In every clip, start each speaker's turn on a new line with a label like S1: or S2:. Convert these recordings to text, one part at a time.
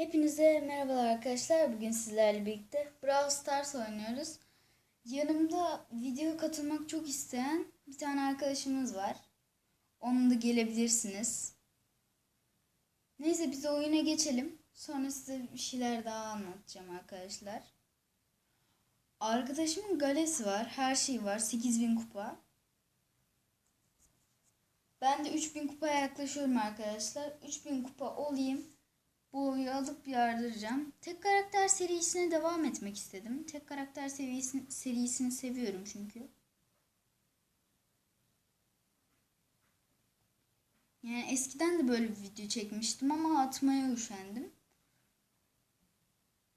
S1: Hepinize merhabalar arkadaşlar. Bugün sizlerle birlikte Brawl Stars oynuyoruz. Yanımda video katılmak çok isteyen bir tane arkadaşımız var. Onun da gelebilirsiniz. Neyse biz oyuna geçelim. Sonra size bir şeyler daha anlatacağım arkadaşlar. Arkadaşımın galesi var. Her şey var. 8000 kupa. Ben de 3000 kupaya yaklaşıyorum arkadaşlar. 3000 kupa olayım. Bu oyunu alıp yardıracağım. Tek karakter serisine devam etmek istedim. Tek karakter serisini, serisini seviyorum çünkü. Yani eskiden de böyle bir video çekmiştim ama atmaya üşendim.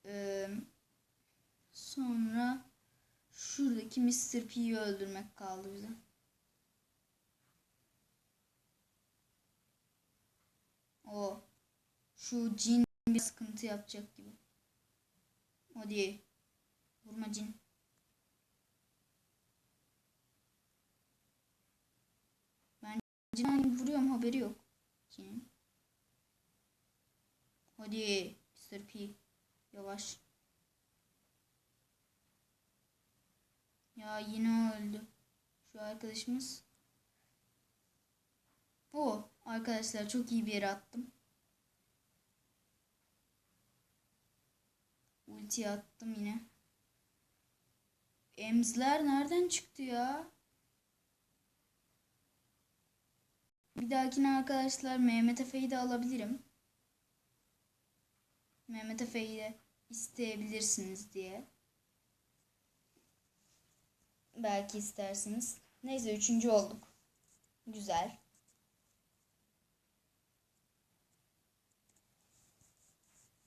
S1: Ee, sonra şuradaki Mr. P'yi öldürmek kaldı bize. O şu cin bir sıkıntı yapacak gibi. Değil. Vurma cin. Ben cin vuruyorum haberi yok. Cinin. Hadi Mr. P. Yavaş. Ya yine öldü. Şu arkadaşımız. O arkadaşlar çok iyi bir yere attım. Ulti attım yine. Emzler nereden çıktı ya? Bir dahakine arkadaşlar Mehmet Efe'yi de alabilirim. Mehmet Efe'yi de isteyebilirsiniz diye. Belki istersiniz. Neyse üçüncü olduk. Güzel.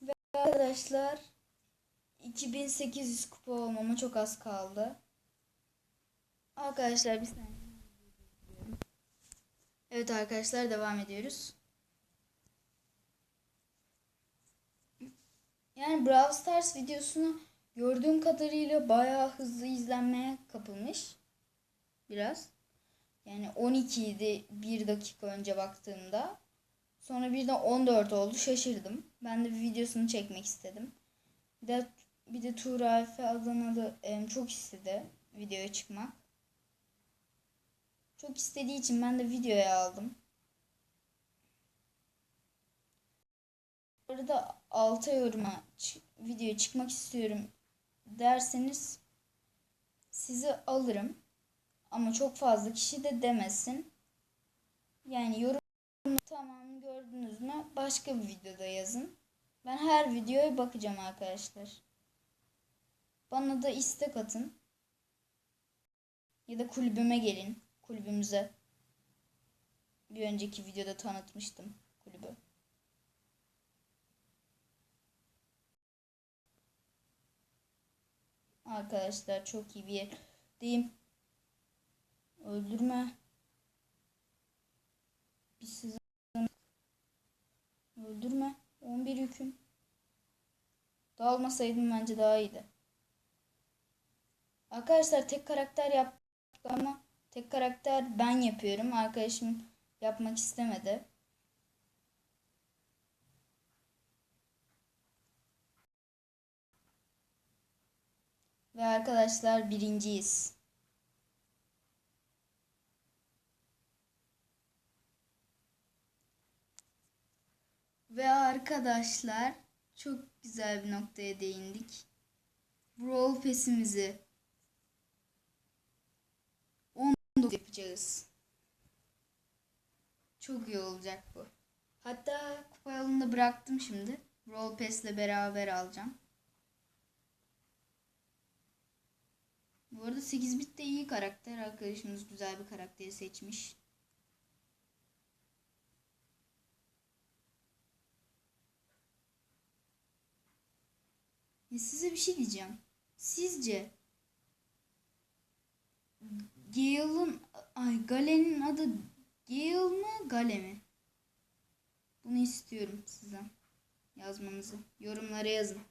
S1: Ve arkadaşlar 2800 kupa olmama çok az kaldı. Arkadaşlar bir saniye. Evet arkadaşlar devam ediyoruz. Yani Brawl Stars videosunu gördüğüm kadarıyla bayağı hızlı izlenmeye kapılmış. Biraz. Yani 12 idi bir dakika önce baktığımda. Sonra birden 14 oldu şaşırdım. Ben de bir videosunu çekmek istedim. Bir de bir de Tuğra Efe Adanalı em, çok istedi videoya çıkmak. Çok istediği için ben de videoya aldım. Bu arada 6 yoruma videoya çıkmak istiyorum derseniz sizi alırım. Ama çok fazla kişi de demesin. Yani yorum tamam gördünüz mü? Başka bir videoda yazın. Ben her videoya bakacağım arkadaşlar. Bana da istek atın. Ya da kulübüme gelin. Kulübümüze. Bir önceki videoda tanıtmıştım kulübü. Arkadaşlar çok iyi bir yer. Diyeyim. Öldürme. Bir sizi öldürme. 11 yüküm. Dalmasaydım bence daha iyiydi. Arkadaşlar tek karakter yaptık ama tek karakter ben yapıyorum. Arkadaşım yapmak istemedi. Ve arkadaşlar birinciyiz. Ve arkadaşlar çok güzel bir noktaya değindik. Brawl Pass'imizi yapacağız. Çok iyi olacak bu. Hatta kupa yolunda bıraktım şimdi. Brawl Pass'le beraber alacağım. Bu arada 8 bit de iyi karakter. Arkadaşımız güzel bir karakteri seçmiş. Ya size bir şey diyeceğim. Sizce Gale'ın ay Gale'nin adı Gale mı Gale mi? Bunu istiyorum sizden yazmanızı. Yorumlara yazın.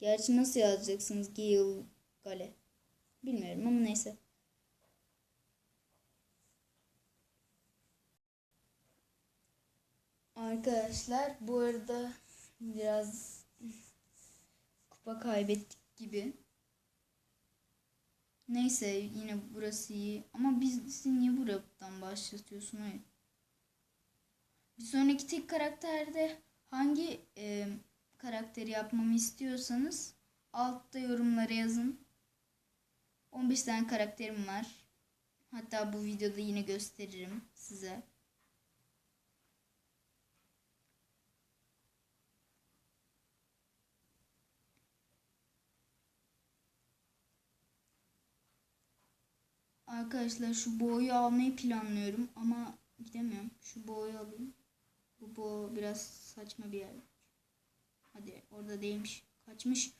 S1: Gerçi nasıl yazacaksınız Gale Gale? Bilmiyorum ama neyse. Arkadaşlar bu arada biraz kupa kaybettik gibi. Neyse yine burası iyi. Ama bizi niye buradan başlatıyorsun? Hayır. Bir sonraki tek karakterde hangi e, karakteri yapmamı istiyorsanız altta yorumlara yazın. 15 tane karakterim var. Hatta bu videoda yine gösteririm size. Arkadaşlar şu boğayı almayı planlıyorum ama gidemiyorum. Şu boğayı alayım. Bu boğa biraz saçma bir yer. Hadi orada değilmiş. Kaçmış.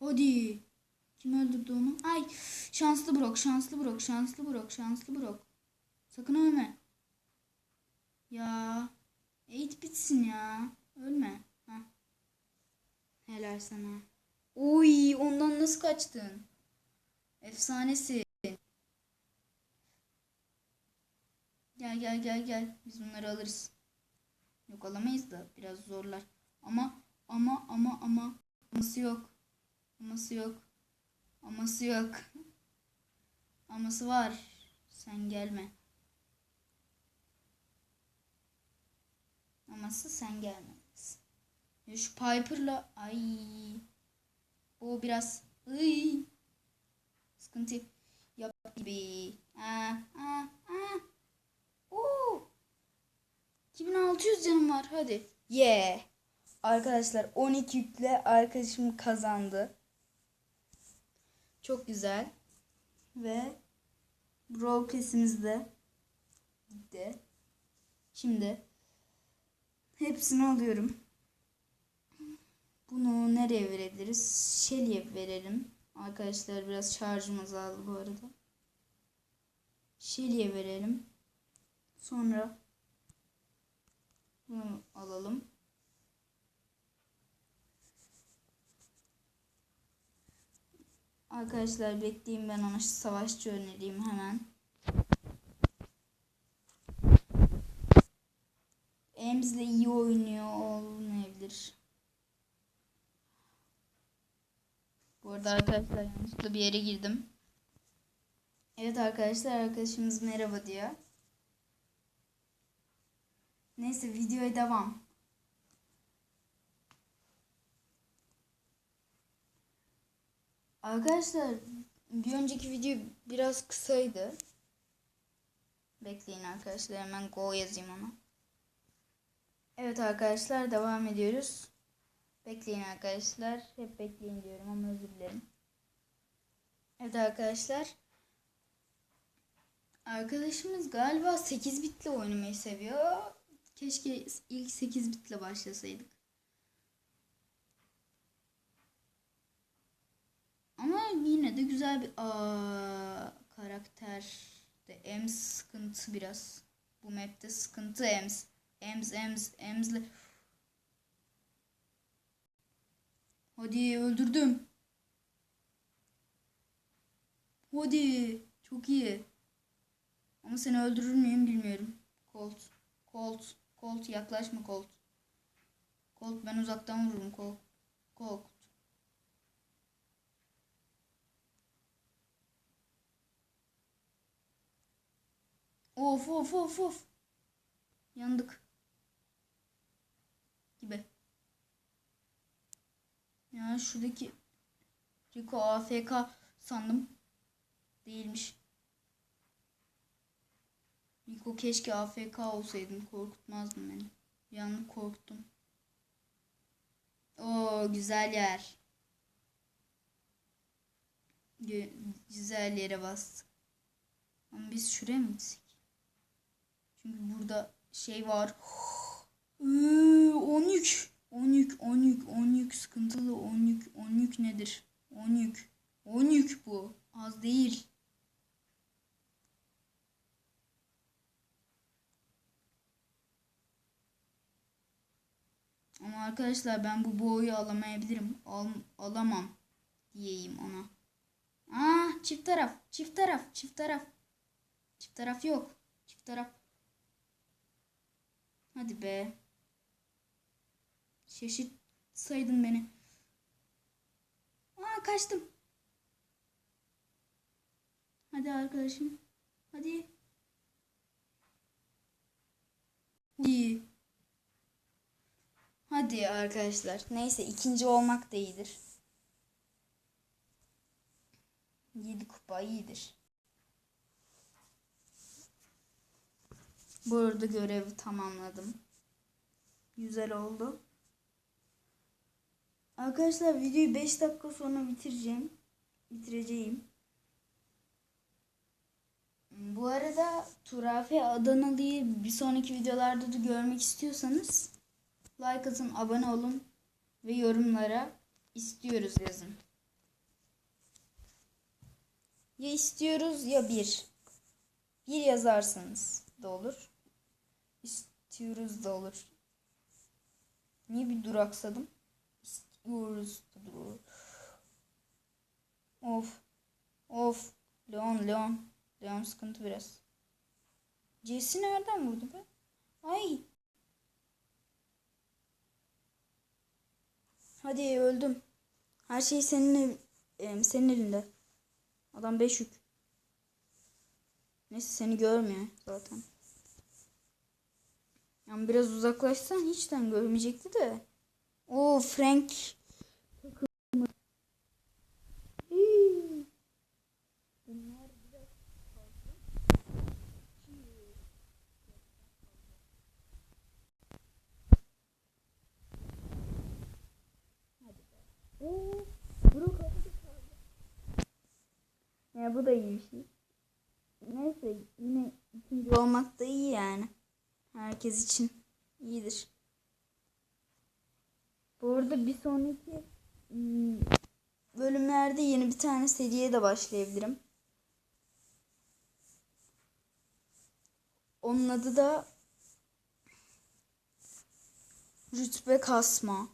S1: Hadi. Kim öldürdü onu? Ay şanslı Brok, şanslı Brok, şanslı Brok, şanslı Brok. Sakın ölme. Ya. Eğit bitsin ya. Ölme. Heh. Helal sana. Oy ondan nasıl kaçtın? Efsanesi. Gel gel gel gel. Biz bunları alırız. Yok alamayız da biraz zorlar. Ama ama ama ama aması yok. Aması yok. Aması yok. Aması var. Sen gelme. Aması sen gelmelisin. Ya şu Piper'la ay o biraz ıy sıkıntı yap gibi. Aa, aa, aa. Oo. 2600 canım var hadi. Yeah. Arkadaşlar 12 yükle arkadaşım kazandı. Çok güzel. Ve Brawl Pass'imiz de gitti. Şimdi hepsini alıyorum. Bunu nereye verebiliriz? Shelly'e verelim. Arkadaşlar biraz şarjım azaldı bu arada. Shelly'e verelim. Sonra bunu alalım. Arkadaşlar bekleyin ben ona savaşçı önereyim hemen. Ems'le iyi oynuyor olmayabilir. Bu arada arkadaşlar yanlışlıkla bir yere girdim. Evet arkadaşlar arkadaşımız merhaba diyor. Neyse videoya devam. Arkadaşlar bir önceki video biraz kısaydı. Bekleyin arkadaşlar hemen go yazayım ona. Evet arkadaşlar devam ediyoruz. Bekleyin arkadaşlar. Hep bekleyin diyorum ama özür dilerim. Evet arkadaşlar. Arkadaşımız galiba 8 bitle oynamayı seviyor. Keşke ilk 8 bitle başlasaydık. Ama yine de güzel bir aa, karakter. De Ems sıkıntı biraz. Bu map'te sıkıntı Ems. Ems Ems Ems'le. Hadi öldürdüm. Hadi. Çok iyi. Ama seni öldürür müyüm bilmiyorum. Colt. Colt. Colt yaklaşma Colt. Colt ben uzaktan vururum Colt. Colt. Of of of of. Yandık. Gibi. Ya şuradaki Rico AFK sandım. Değilmiş. Rico keşke AFK olsaydın. Korkutmazdın beni. Bir korktum. Oo güzel yer. Gü güzel yere bastık. Ama biz şuraya mı gitsek? Çünkü burada şey var. 10 yük. 10 yük, 10 yük, 10 yük sıkıntılı. 10 yük, 10 yük nedir? 10 yük. 10 yük bu. Az değil. Ama arkadaşlar ben bu boyu alamayabilirim. Al, alamam diyeyim ona. Aa çift taraf, çift taraf, çift taraf. Çift taraf yok. Çift taraf. Hadi be. Şaşırtsaydın beni. Aa kaçtım. Hadi arkadaşım. Hadi. İyi. Hadi arkadaşlar. Neyse ikinci olmak da iyidir. 7 kupa iyidir. Bu arada görevi tamamladım. Güzel oldu. Arkadaşlar videoyu 5 dakika sonra bitireceğim. Bitireceğim. Bu arada Turafe Adanalı'yı bir sonraki videolarda da görmek istiyorsanız like atın, abone olun ve yorumlara istiyoruz yazın. Ya istiyoruz ya bir. Bir yazarsanız da olur. İstiyoruz da olur. Niye bir duraksadım? İstiyoruz da olur. Of. Of. Leon Leon. Leon sıkıntı biraz. C'si nereden vurdu be? Ay. Hadi öldüm. Her şey senin ev- senin elinde. Adam 5 yük. Neyse seni görmüyor zaten. Yani biraz uzaklaşsan hiçten görmeyecekti de. O Frank. Hii. Bunlar biraz fazla. Hadi be. Oo, Brook hadi kaldı. Ya bu da iyi bir şey. Neyse yine ikinci olmak da iyi yani. Herkes için iyidir. Bu arada bir sonraki hmm, bölümlerde yeni bir tane seriye de başlayabilirim. Onun adı da rütbe kasma.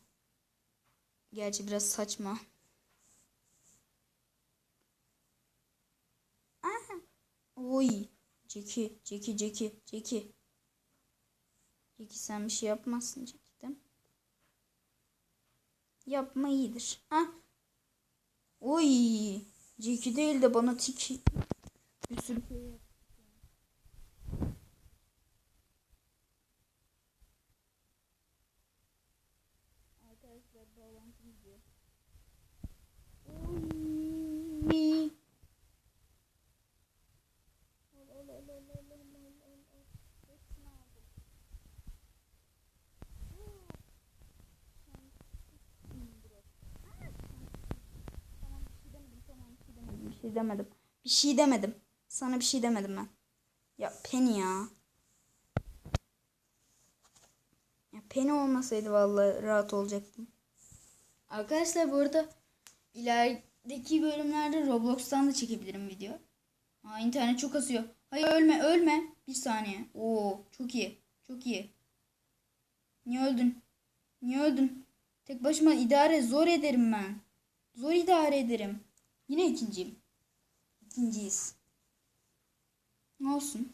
S1: Gerçi biraz saçma. Oy. Ceki, Ceki, Ceki, Ceki. Ceki sen bir şey yapmazsın Ceki'den. Yapma iyidir. Ha? Oy. Ceki değil de bana tik. Bir sürü şey. Arkadaşlar bağlantı gidiyor. Demedim. Bir şey demedim. Sana bir şey demedim ben. Ya Penny ya. Ya Penny olmasaydı vallahi rahat olacaktım. Arkadaşlar bu arada ilerideki bölümlerde Roblox'tan da çekebilirim video. Aa internet çok kasıyor. Hayır ölme ölme. Bir saniye. Oo çok iyi. Çok iyi. Niye öldün? Niye öldün? Tek başıma idare zor ederim ben. Zor idare ederim. Yine ikinciyim. İkinciyiz. Ne olsun?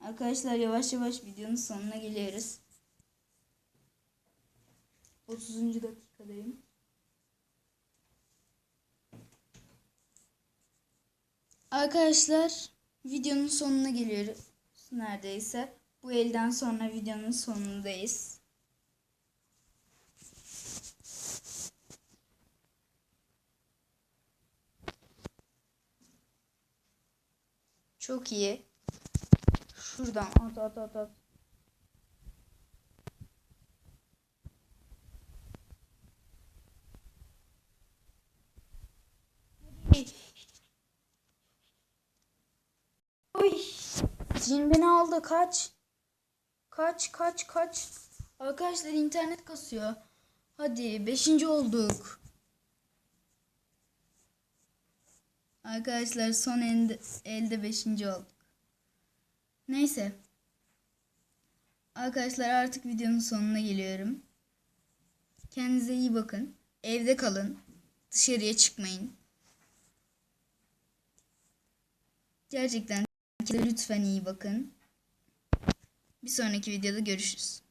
S1: Arkadaşlar yavaş yavaş videonun sonuna geliyoruz. 30. dakikadayım. Arkadaşlar videonun sonuna geliyoruz neredeyse. Bu elden sonra videonun sonundayız. Çok iyi. Şuradan at at at at. Oy. Cin beni aldı kaç. Kaç kaç kaç. Arkadaşlar internet kasıyor. Hadi beşinci olduk. Arkadaşlar son elde, elde beşinci olduk. Neyse. Arkadaşlar artık videonun sonuna geliyorum. Kendinize iyi bakın. Evde kalın. Dışarıya çıkmayın. Gerçekten lütfen iyi bakın. Bir sonraki videoda görüşürüz.